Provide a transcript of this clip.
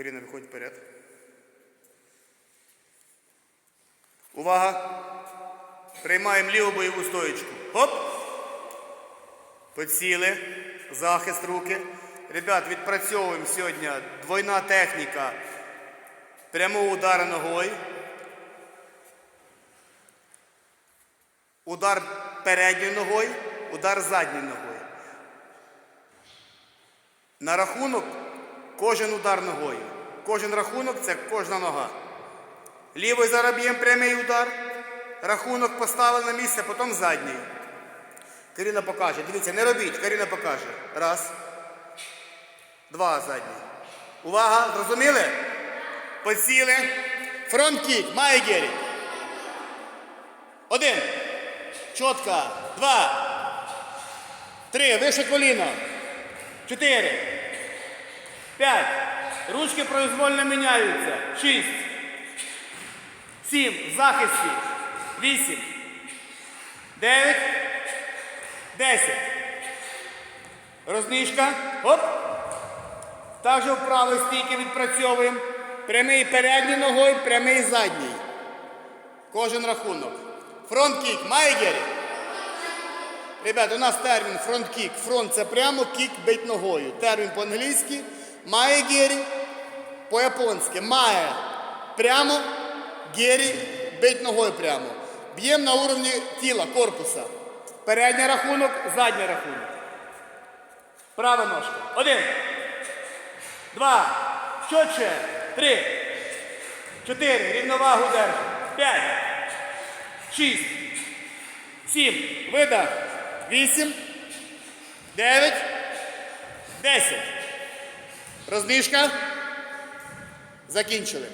Каріна, виходь вперед. Увага! Приймаємо ліву бойову стоїчку. Хоп! Поціли. Захист руки. Ребят, відпрацьовуємо сьогодні двойна техніка прямого удару ногою. Удар передньою ногою, удар задньою ногою. На рахунок кожен удар ногою. Кожен рахунок це кожна нога. Лівою зараз прямий удар. Рахунок поставили на місце, потім задній. Каріна покаже. Дивіться, не робіть, Каріна покаже. Раз. Два задні. Увага, зрозуміли? Поціли. Фронт-кік. Має Гері. Один. Чітко. Два. Три. Вище коліно. Чотири. П'ять. Ручки произвольно міняються. Шість. Сім. В захисті. Вісім. Дев'ять. Десять. Розніжка. Оп. Також вправи стійки відпрацьовуємо. Прямий передній ногою, прямий задній. Кожен рахунок. Фронт-кік. Має? Ребята, у нас термін фронт-кік. Фронт це прямо, кік бить ногою. Термін по-англійськи. Має Гері. По-японськи. Має прямо, Гері бить ногою прямо. Б'ємо на уровні тіла, корпуса. Передній рахунок, задній рахунок. Права ножка. Один. Два. Чотче. Три. Чотири. Рівновагу держи. П'ять. Шість. Сім. Видах. Вісім. Дев'ять. Десять. Рознижка. Закінчили.